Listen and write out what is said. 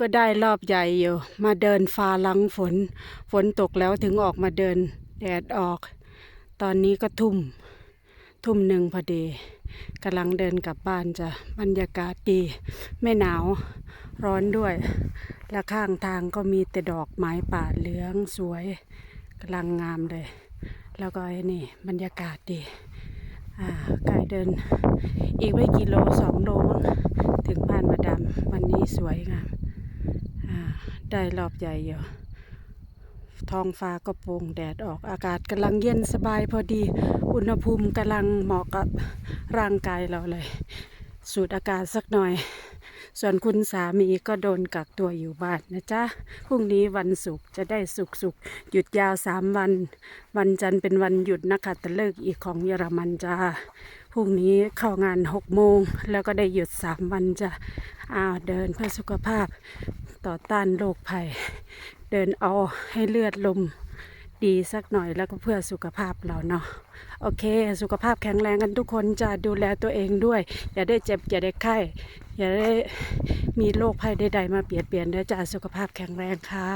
ก็ได้รอบใหญ่อยู่ มาเดินฟ้าหลังฝน ฝนตกแล้วถึงออกมาเดิน แดดออก ตอนนี้ก็ทุ่ม ทุ่มหนึ่งพอดีกำลังเดินกลับบ้านจ้ะบรรยากาศดี ไม่หนาวร้อนด้วย และข้างทางก็มีแต่ดอกไม้ป่าเหลืองสวยกำลังงามเลย แล้วก็ไอ้นี่บรรยากาศดีอ่าใกลเดิน อีกไม่กี่โลสองโลมั้งถึงบ้านมาดามวันนี้สวยงาม ได้รอบใหญ่อยู่ท้องฟ้าก็โปร่งแดดออกอากาศกำลังเย็นสบายพอดี อุณหภูมิกำลังเหมาะกับร่างกายเราเลย สูดอากาศสักหน่อย ส่วนคุณสามีก็โดนกักตัวอยู่บ้านนะจ๊ะพรุ่งนี้วันศุกร์จะได้สุกสุกหยุดยาวสามวัน วันจันทร์เป็นวันหยุดนะคะตะเลิกอีกของเยอรมันจ้าพรุ่งนี้เข้างานหกโมงแล้วก็ได้หยุดสามวันจ้ะอ้าวเดินเพื่อสุขภาพ ต่อต้านโรคภัย เดินเอาให้เลือดลมดีสักหน่อยแล้วก็เพื่อสุขภาพเราเนาะโอเค สุขภาพแข็งแรงกันทุกคนจะดูแลตัวเองด้วย อย่าได้เจ็บ อย่าได้ไข้ อย่าได้มีโรคภัยใดๆมาเบียดเบียนนะจ้าสุขภาพแข็งแรงค่ะ